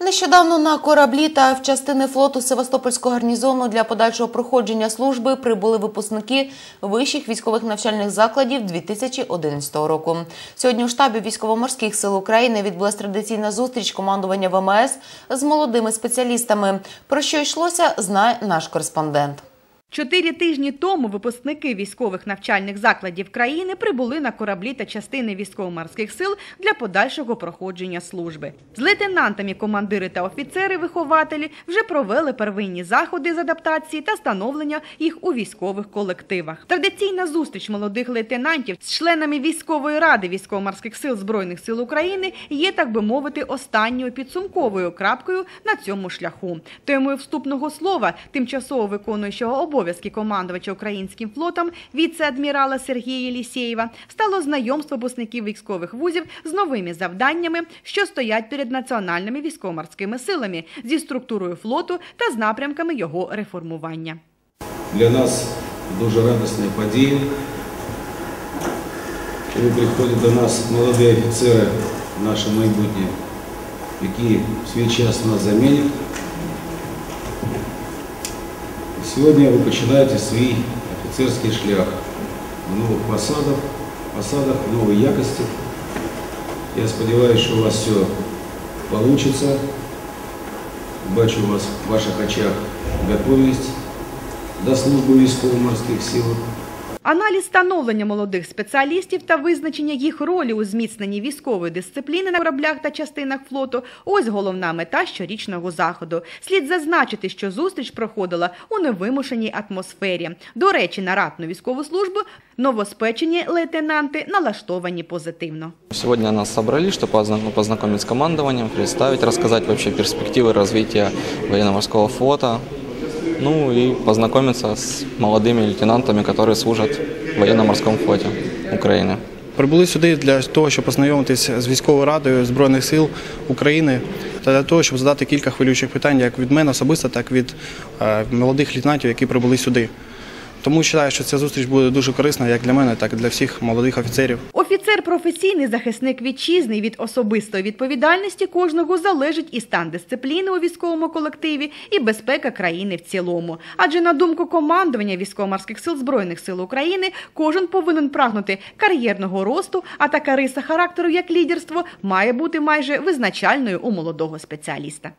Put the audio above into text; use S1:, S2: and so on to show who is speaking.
S1: Нещодавно на кораблі та в частини флоту Севастопольського гарнізону для подальшого проходження служби прибули випускники вищих військових навчальних закладів 2011 року. Сьогодні у штабі військово-морських сил України відбулась традиційна зустріч командування ВМС з молодими спеціалістами. Про що йшлося, знає наш кореспондент.
S2: Чотири тижні тому випускники військових навчальних закладів країни прибули на кораблі та частини військово-морських сил для подальшого проходження служби. З лейтенантами командири та офіцери-вихователі вже провели первинні заходи з адаптації та становлення їх у військових колективах. Традиційна зустріч молодих лейтенантів з членами військової ради військово-морських сил збройних сил України є, так би мовити, останньою підсумковою крапкою на цьому шляху. Темою вступного слова тимчасово виконуючого обов'язки командувача українським флотом віце-адмірала Сергія Єлісєєва стало знайомство випускників військових вузів з новими завданнями, що стоять перед національними військово-морськими силами зі структурою флоту та з напрямками його реформування.
S3: Для нас дуже радісна подія. Коли приходять до нас молоді офіцери, наші майбутні, які в свій час нас замінять. Сьогодні ви починаєте свій офіцерський шлях в нових посадах, посадах нової якості. Я сподіваюся, що у вас все вийде. Бачу у вас в ваших очах готовність до служби військово-морських сил.
S2: Аналіз становлення молодих спеціалістів та визначення їх ролі у зміцненні військової дисципліни на кораблях та частинах флоту – ось головна мета щорічного заходу. Слід зазначити, що зустріч проходила у невимушеній атмосфері. До речі, на ратну військову службу новоспечені лейтенанти налаштовані позитивно.
S4: Сегодня нас собрали, чтобы позна- познакомить с командованием, представить, рассказать вообще перспективы развития военно-морского флота, ну и познакомиться с молодыми лейтенантами, которые служат в военно-морском флоте Украины.
S5: Прибули сюди для того, щоб познайомитись з військовою радою Збройних сил України та для того, щоб задати кілька хвилюючих питань як від мене особисто, так і від е, молодих лейтенантів, які прибули сюди. Тому вважаю, що ця зустріч буде дуже корисна як для мене, так і для всіх молодих офіцерів.
S2: Офіцер професійний захисник вітчизни від особистої відповідальності кожного залежить і стан дисципліни у військовому колективі, і безпека країни в цілому. Адже на думку командування військово-морських сил збройних сил України, кожен повинен прагнути кар'єрного росту, а така риса характеру, як лідерство, має бути майже визначальною у молодого спеціаліста.